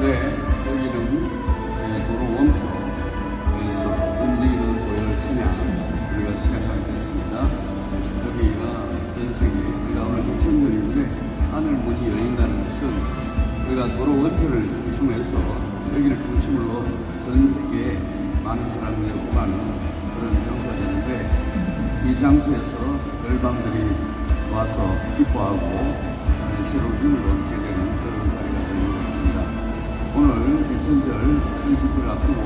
네, 여기는 네, 도로 원표에서 움직이는 도열 차량 우리가 시작하게 됐습니다. 여기가 전 세계 우리가 오늘 국천절인데 하늘 문이 열린다는 것은 우리가 도로 원표를 중심으로 해서 여기를 중심으로 전 세계에 많은 사람들이 오고 가는 그런 장소가 되는데 이 장소에서 열방들이 와서 기뻐하고 어, 새로운 힘을 얻게 그런 오늘 대천절 선식을 앞두고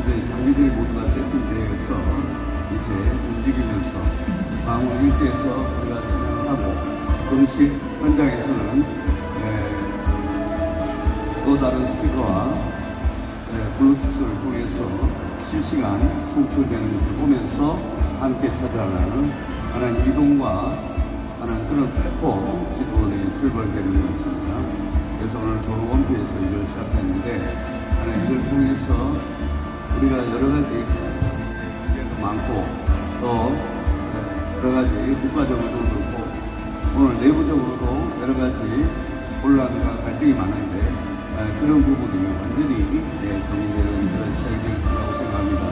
이제 장비들이 모두가 세팅되어서 이제 움직이면서 방울 일대에서 우리가 진행하고 동시 현장에서는 에, 또 다른 스피커와 에, 블루투스를 통해서 실시간 송출되는 것을 보면서 함께 찾아가는 하나의 이동과 하나의 그런 플랫폼 기도에 출발되는 것 같습니다. 그래서 오늘 도로 원피에서 이걸 시작했는데 하나 이걸 통해서 우리가 여러 가지 문제도 많고 또 여러 가지 국가적으로도 그렇고 오늘 내부적으로도 여러 가지 혼란과 갈등이 많은데 아, 그런 부분이 완전히 네, 정리되는 그런 시작이 될 거라고 생각합니다.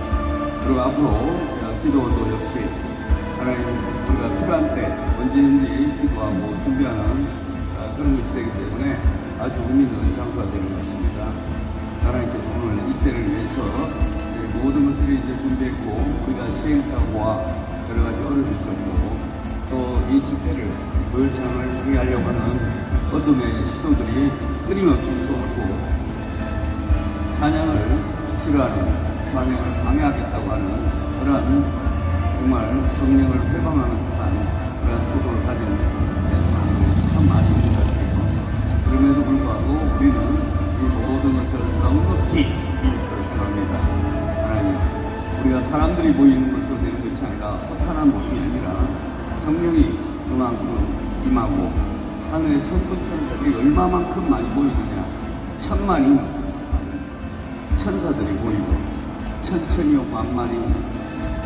그리고 앞으로 어, 기도도 역시 하나님 우리가 필요한 때 언제든지 기도하고 준비하는 아, 그런 것이 되기 때문에 아주 의미 있는 장소가 되는 것 같습니다. 하나님께서 오늘 이때를 위해서 이 모든 것들이 이제 준비했고 우리가 시행착오와 여러 가지 어려움이 있었고 또 이 집회를 하게 하려고 하는 어둠의 시도들이 끊임없이 쏟고 찬양을 싫어하는 찬양을 방해하겠다고 하는 그러한 정말 성령을 회방하는 듯한 그런 태도를 가진 사람들이 참 많이 사람들이 보이는 것으로 되는 것이 아니라 허탄한 모습이 아니라 성령이 그만큼 임하고 하늘의 천군 천사들이 얼마만큼 많이 보이느냐. 천만이 천사들이 보이고 천천히요 만만히.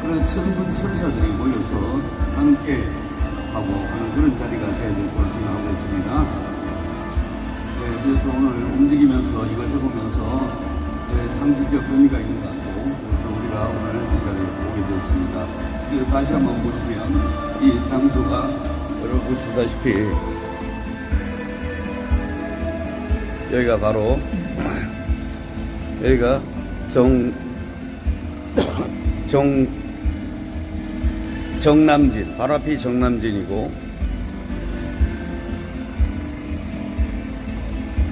그런 천군 천사들이 모여서 함께 하고 하는 그런 자리가 되어야 될 거라 생각하고 있습니다. 네, 그래서 오늘 움직이면서 이걸 해보면서 네, 상징적 의미가 있는 것그 우리가 오늘 이 자리에 오게 되었습니다. 다시 한번 보시면 이 장소가 여러분 보시다시피 여기가 바로 여기가 정, 정, 정남진, 바로 앞이 정남진이고,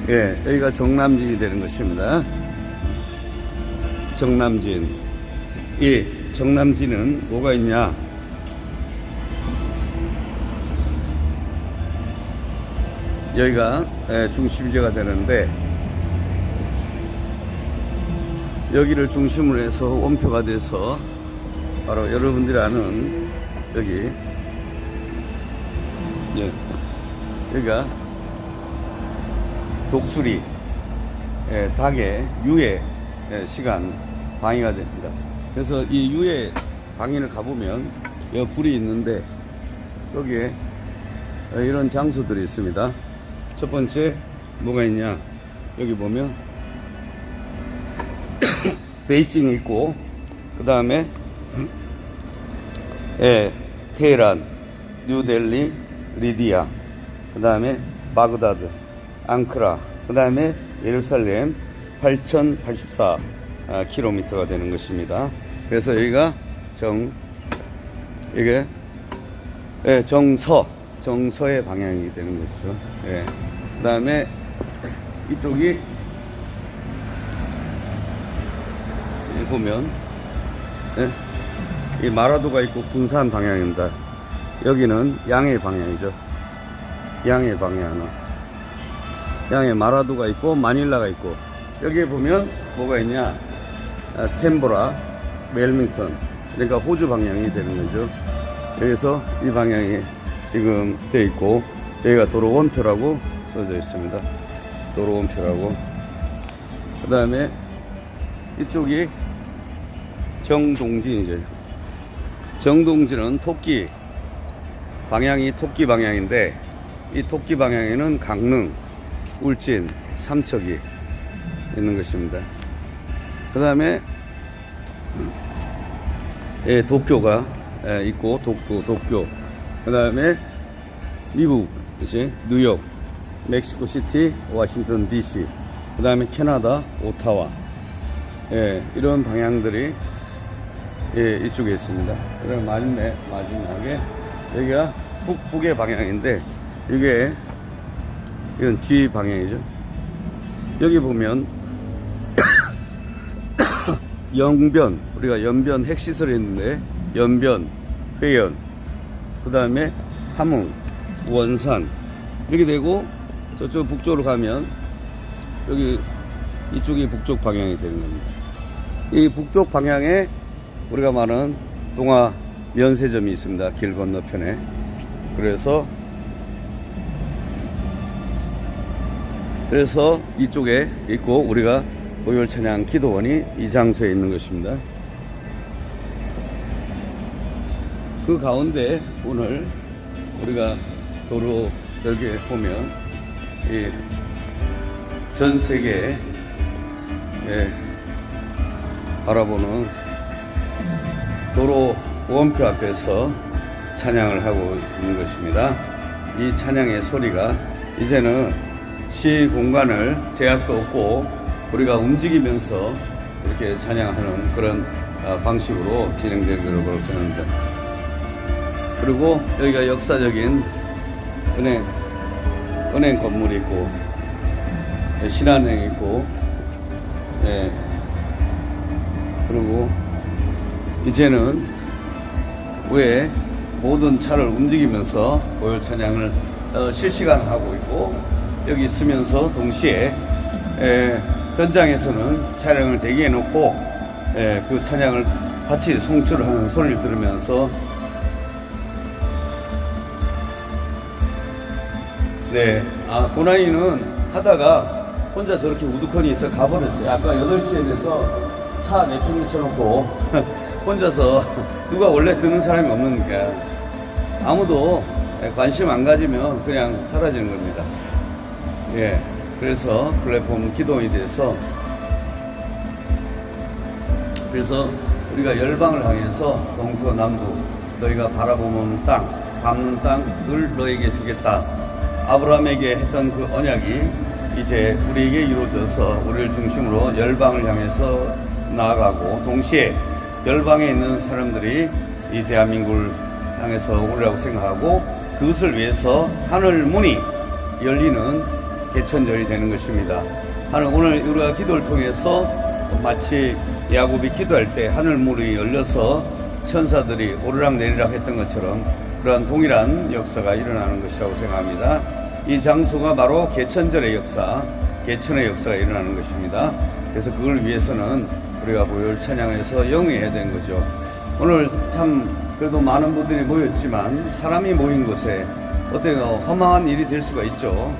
예, 여기가 정남진이 되는 것입니다. 정남진. 이 정남진은 뭐가 있냐? 여기가 예, 중심지가 되는데, 여기를 중심으로 해서 원표가 돼서 바로 여러분들이 아는 여기 예, 여기가 독수리 예, 닭의 유해 예, 시간 방해가 됩니다. 그래서 이 유해 방해를 가보면 여기 불이 있는데 여기에 어, 이런 장소들이 있습니다. 첫 번째 뭐가 있냐 여기 보면 베이징이 있고 그 다음에 예, 테헤란, 뉴델리, 리디아, 그 다음에 바그다드, 앙크라, 그 다음에 예루살렘 8,084 킬로미터가 되는 것입니다. 그래서 여기가 정 이게 예, 정서 정서의 방향이 되는 것이죠. 예. 그 다음에 이쪽이 예, 보면 예, 이 마라도가 있고 군산 방향입니다. 여기는 양해 방향이죠. 양해 방향. 양해 마라도가 있고 마닐라가 있고 여기에 보면 뭐가 있냐? 아, 템보라, 멜밍턴. 그러니까 호주 방향이 되는 거죠. 여기서 이 방향이 지금 돼 있고 여기가 도로 원표라고 써져 있습니다. 도로 원표라고. 그 다음에 이쪽이 정동진이죠. 정동진은 토끼 방향이 토끼 방향인데 이 토끼 방향에는 강릉, 울진, 삼척이 있는 것입니다. 그 다음에 예, 도쿄가 예, 있고 도쿄, 도쿄. 그 다음에 미국, 이제 뉴욕, 멕시코 시티, 워싱턴 DC. 그 다음에 캐나다, 오타와. 예, 이런 방향들이 예, 이쪽에 있습니다. 그럼 마지막에, 마지막에 여기가 북북의 방향인데 이게 이건 G 방향이죠. 여기 보면 영변 우리가 연변 핵시설이 있는데 연변, 회연, 그 다음에 함흥, 원산 이렇게 되고 저쪽 북쪽으로 가면 여기 이쪽이 북쪽 방향이 되는 겁니다. 이 북쪽 방향에 우리가 말하는 동화 면세점이 있습니다. 길 건너편에. 그래서 그래서 이쪽에 있고 우리가 보혈 찬양 기도원이 이 장소에 있는 것입니다. 그 가운데 오늘 우리가 도로 여기에 보면 이전 세계 에 바라보는 도로 원표 앞에서 찬양을 하고 있는 것입니다. 이 찬양의 소리가 이제는 시 공간을 제약도 없고 우리가 움직이면서 이렇게 찬양하는 그런 아, 방식으로 거라고 생각합니다. 그리고 여기가 역사적인 은행, 은행 건물이 있고, 예, 신한은행 있고, 예, 그리고 이제는 왜 모든 차를 움직이면서 고열 찬양을 어, 실시간 하고 있고 여기 있으면서 동시에 에, 현장에서는 차량을 대기해 놓고 에, 그 찬양을 같이 송출을 하는 소리를 들으면서 네, 아 고난이는 하다가 혼자 저렇게 우두커니 있어 가버렸어요. 아까 8시에 돼서 차 내팽개 쳐놓고 혼자서 누가 원래 드는 사람이 없는니까 아무도 관심 안 가지면 그냥 사라지는 겁니다. 예. 그래서 플랫폼 기동이 돼서 그래서 우리가 열방을 향해서 동서 남북 너희가 바라보는 땅, 밟는 땅을 너에게 주겠다. 아브라함에게 했던 그 언약이 이제 우리에게 이루어져서 우리를 중심으로 열방을 향해서 나아가고 동시에 열방에 있는 사람들이 이 대한민국을 향해서 오리라고 생각하고 그것을 위해서 하늘 문이 열리는 개천절이 되는 것입니다. 하늘 오늘 우리가 기도를 통해서 마치 야곱이 기도할 때 하늘 문이 열려서 천사들이 오르락 내리락 했던 것처럼 그러한 동일한 역사가 일어나는 것이라고 생각합니다. 이 장소가 바로 개천절의 역사, 개천의 역사가 일어나는 것입니다. 그래서 그걸 위해서는 우리가 보혈 찬양에서 영위해야 되는 거죠. 오늘 참 그래도 많은 분들이 모였지만 사람이 모인 곳에 어떤 허망한 일이 될 수가 있죠.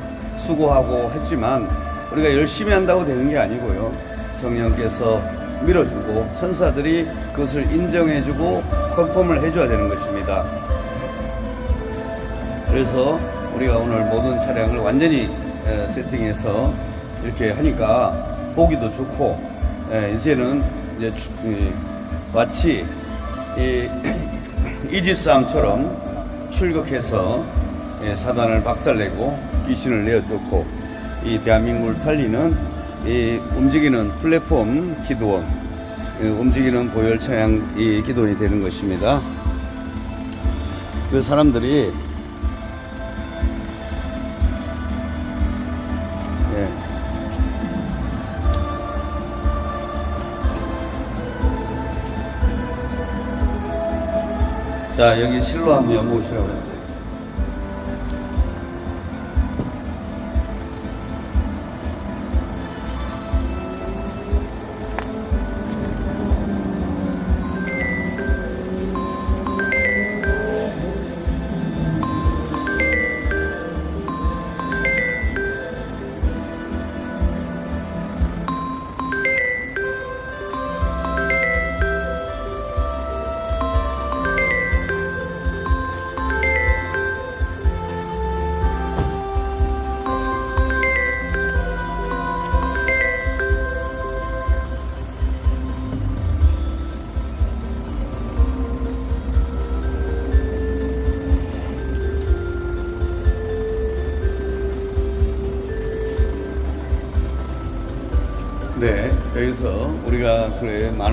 수고하고 했지만 우리가 열심히 한다고 되는 게 아니고요. 성령께서 밀어주고 천사들이 그것을 인정해주고 컨펌을 해줘야 되는 것입니다. 그래서 우리가 오늘 모든 차량을 완전히 에, 세팅해서 이렇게 하니까 보기도 좋고 에, 이제는 이제 마치 이 이지스함처럼 출국해서 예, 사단을 박살내고 귀신을 내어쫓고 이 대한민국을 살리는 이 움직이는 플랫폼 기도원, 예, 움직이는 보혈 찬양 이 기도원이 되는 것입니다. 그 사람들이 예. 자 여기 실로 한번 모시라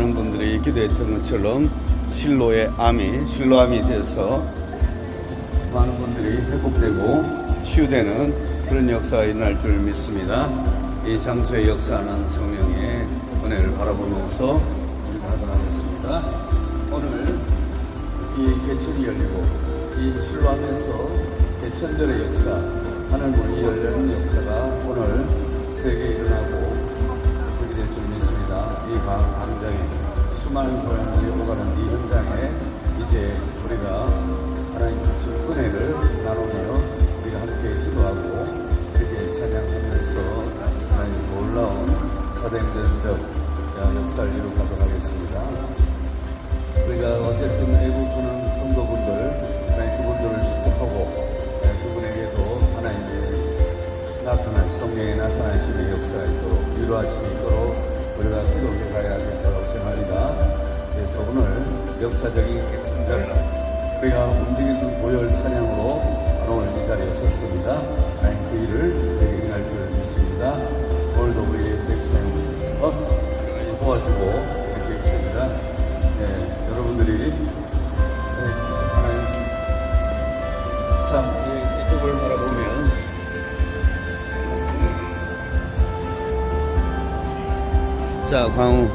많은 분들이 기도했던 것처럼 실로의 암이 실로암이 돼서 많은 분들이 회복되고 치유되는 그런 역사가 일어날 줄 믿습니다. 이 장소의 역사는 성령의 은혜를 바라보면서 우리가 하도록 하겠습니다. 오늘 이 개천이 열리고 이 실로암에서 개천들의 역사 하늘문이 열리는 역사가 오늘 세계 있도록 위로하심이 있도록 우리가 기도해 가야겠다고 생각합니다. 그래서 오늘 역사적인 행사를 우리가 움직이는 고열 찬양으로 오늘 이 자리에 섰습니다. 하나님 그 일을 되게 행할 줄 믿습니다. 오늘도 우리 백성 어, 도와주고 자 광우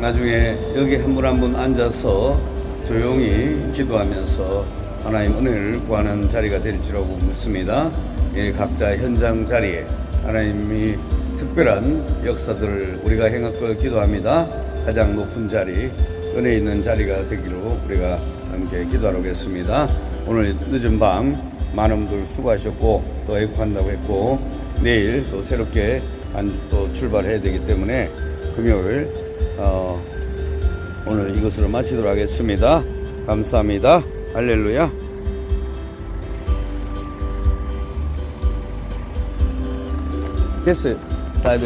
나중에 여기 한 분 한 분 앉아서 조용히 기도하면서 하나님 은혜를 구하는 자리가 될지라고 믿습니다. 예, 각자 현장 자리에 하나님이 특별한 역사들을 우리가 행하고 기도합니다. 가장 높은 자리, 은혜 있는 자리가 되기로 우리가 함께 기도하러 겠습니다. 오늘 늦은 밤 많은 분들 수고하셨고 또 애국한다고 했고 내일 또 새롭게 안- 또 출발해야 되기 때문에 금요일 어, 오늘 이것으로 마치도록 하겠습니다. 감사합니다. 할렐루야. 됐어요. 다 됐어요.